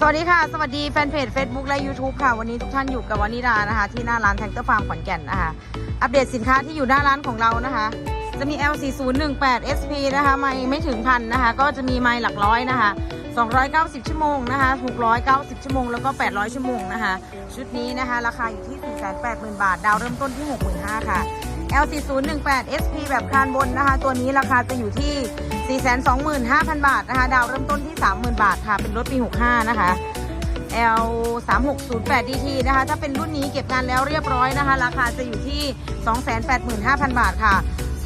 สวัสดีค่ะ สวัสดีแฟนเพจ Facebook และ YouTube ค่ะ วันนี้ทุกท่านอยู่กับวานิดานะคะ ที่หน้าร้านแท็กเตอร์ฟาร์มขอนแก่นนะคะ อัปเดตสินค้าที่อยู่หน้าร้านของเรานะคะ จะมี L4018 SP นะคะ ไม่ไม่ถึงพันนะคะ ก็จะมีไม้หลักร้อยนะคะ 290 ชั่วโมงนะคะ 690 ชั่วโมง แล้วก็ 800 ชั่วโมงนะคะ ชุดนี้นะคะ ราคาอยู่ที่ 480,000 บาท ดาวเริ่มต้นที่ 65,000ค่ะ L4018 SP แบบคานบนนะคะ ตัวนี้ราคาจะอยู่ที่ 425,000 บาทนะคะ ดาวเริ่มต้นที่ 30,000 บาทค่ะ เป็นรถปี 65 นะคะ L 3 6 0 8 DT นะคะ ถ้าเป็นรุ่นนี้เก็บงานแล้วเรียบร้อยนะคะ ราคาจะอยู่ที่ 285,000 บาทค่ะ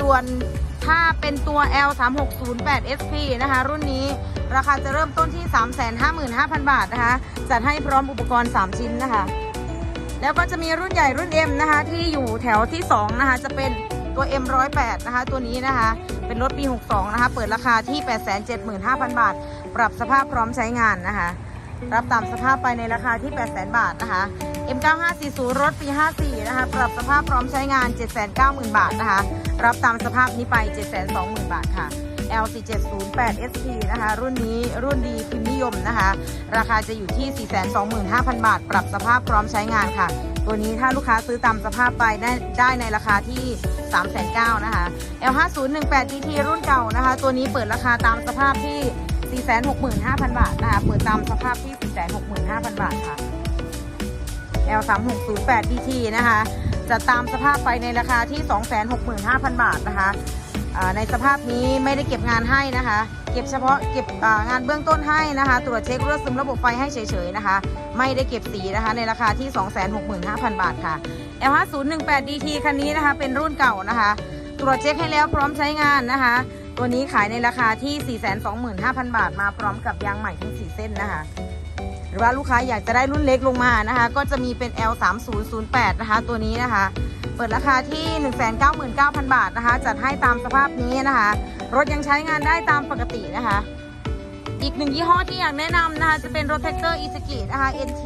ส่วนถ้าเป็นตัว L 3 6 0 8 SP นะคะ รุ่นนี้ราคาจะเริ่มต้นที่ 355,000 บาทนะคะ จัดให้พร้อมอุปกรณ์ 3 ชิ้นนะคะ แล้วก็จะมีรุ่นใหญ่รุ่น M นะคะ ที่อยู่แถวที่ 2 นะคะ จะเป็น ตัว M 108 นะคะตัวนี้นะคะ เป็นรถปี 62 นะคะ เปิดราคาที่ 875,000 บาท ปรับสภาพพร้อมใช้งานนะคะ รับตามสภาพไปในราคาที่ 800,000 บาทนะคะ M9540 รถปี 54 นะคะ ปรับสภาพพร้อมใช้งาน 790,000 บาทนะคะ รับตามสภาพนี้ไป 720,000 บาทค่ะ L4708 SP นะคะ รุ่นนี้รุ่นดีพิมพ์นิยมนะคะ ราคาจะอยู่ที่ 425,000 บาท ปรับสภาพพร้อมใช้งานค่ะ ตัวนี้ถ้าลูกค้าซื้อตามสภาพไปได้ได้ในราคาที่ 3,900นะคะ L5018 DT รุ่นเก่านะคะ ตัวนี้เปิดราคาตามสภาพที่ 465,000 บาทนะคะเปิดตามสภาพที่ 465,000 บาทค่ะ L3608 DT นะคะ จะตามสภาพไปในราคาที่ 265,000 บาทนะคะ ในสภาพนี้ไม่ได้เก็บงานให้นะคะ เก็บเฉพาะเก็บงานเบื้องต้นให้นะคะ ตรวจเช็ครั่วซึมระบบไฟให้เฉยๆนะคะ ไม่ได้เก็บสีนะคะ ในราคาที่ 265,000 บาทค่ะ L5018 DT คันนี้นะคะ เป็นรุ่นเก่านะคะ ตรวจเช็คให้แล้วพร้อมใช้งานนะคะ ตัวนี้ขายในราคาที่ 425,000 บาท มาพร้อมกับยางใหม่ทั้ง 4 เส้นนะคะหรือว่าลูกค้าอยากจะได้รุ่นเล็กลงมานะคะ ก็จะมีเป็น L3008 นะคะ ตัวนี้นะคะ ปิดราคาที่ 199,000 บาทนะคะ จัดให้ตามสภาพนี้นะคะ รถยังใช้งานได้ตามปกตินะคะ อีกหนึ่งยี่ห้อที่อยากแนะนำนะคะ จะเป็นรถแท็กเตอร์อีสกินะคะ NT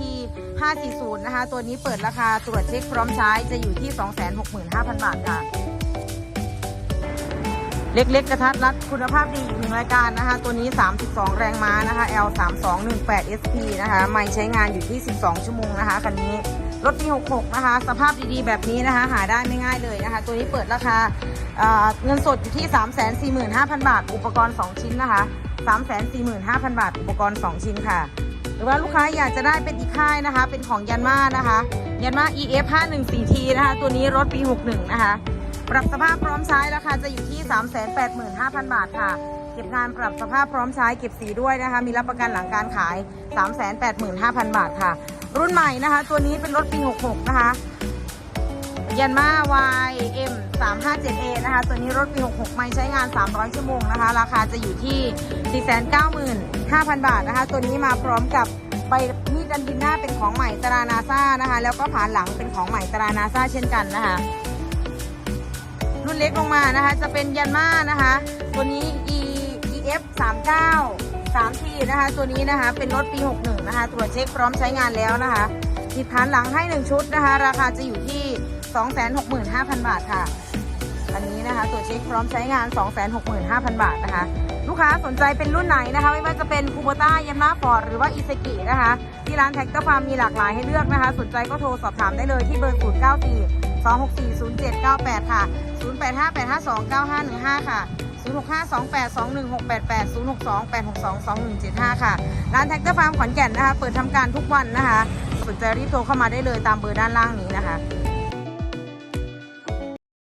540 นะคะ ตัวนี้เปิดราคาตรวจเช็คพร้อมใช้จะอยู่ที่ 265,000 บาทค่ะ เล็กๆกระทัดรัดคุณภาพดีอีกหนึ่งรายการนะคะ ตัวนี้ 32 แรงม้านะคะ L 3 2 1 8 SP นะคะ ไม่ใช้งานอยู่ที่ 12 ชั่วโมงนะคะคันนี้ รถปี66 นะคะ สภาพดีๆแบบนี้นะคะ หาได้ไม่ง่ายเลยนะคะ ตัวนี้เปิดราคาเงินสดอยู่ที่ 345,000 บาท อุปกรณ์ 2 ชิ้นนะคะ 345,000 บาท อุปกรณ์ 2 ชิ้นค่ะ หรือว่าลูกค้าอยากจะได้เป็นอีกค่ายนะคะ เป็นของยันมานะคะ ยันมา EF 514T นะคะ ตัวนี้รถปี 61 นะคะ ปรับสภาพพร้อมใช้ราคาจะอยู่ที่ 385,000 บาทค่ะ เก็บงานปรับสภาพพร้อมใช้เก็บสีด้วยนะคะ มีรับประกันหลังการขาย 385,000 บาทค่ะ รุ่นใหม่นะคะ ตัวนี้เป็นรถปี 66 นะคะยันมา YM 357A นะคะ ตัวนี้รถปี 66 ไม่ใช้งาน 300 ชั่วโมงนะคะ ราคาจะอยู่ที่ 495,000 บาทนะคะ ตัวนี้มาพร้อมกับใบมีดดันดินหน้าเป็นของใหม่ตรานาซ่านะคะ แล้วก็ผานหลังเป็นของใหม่ตรานาซ่าเช่นกันนะคะ รุ่นเล็กลงมานะคะ จะเป็นยันมานะคะ ตัวนี้ E EF 39 3ทีนะคะ ตัวนี้นะคะเป็นรถปี 61 นะคะ ตรวจเช็คพร้อมใช้งานแล้วนะคะติดฐานหลังให้ 1 ชุดนะคะ ราคาจะอยู่ที่ 265,000 บาทค่ะ อันนี้นะคะ ตรวจเช็คพร้อมใช้งาน 265,000 บาทนะคะ ลูกค้าสนใจเป็นรุ่นไหนนะคะ ไม่ว่าจะเป็นคูโบต้ายามาฟอร์ดหรือว่าอิเซกินะคะ ที่ร้านแท็กเตอร์ฟาร์มมีหลากหลายให้เลือกนะคะ สนใจก็โทรสอบถามได้เลยที่เบอร์ 094 2640798 ค่ะ 0858529515 ค่ะ 0652821688 062-862-2175 ค่ะ ร้านแท็กเตอร์ฟาร์มขอนแก่นนะคะ เปิดทำการทุกวันนะคะ สนใจรีบโทรเข้ามาได้เลยตามเบอร์ด้านล่างนี้นะคะ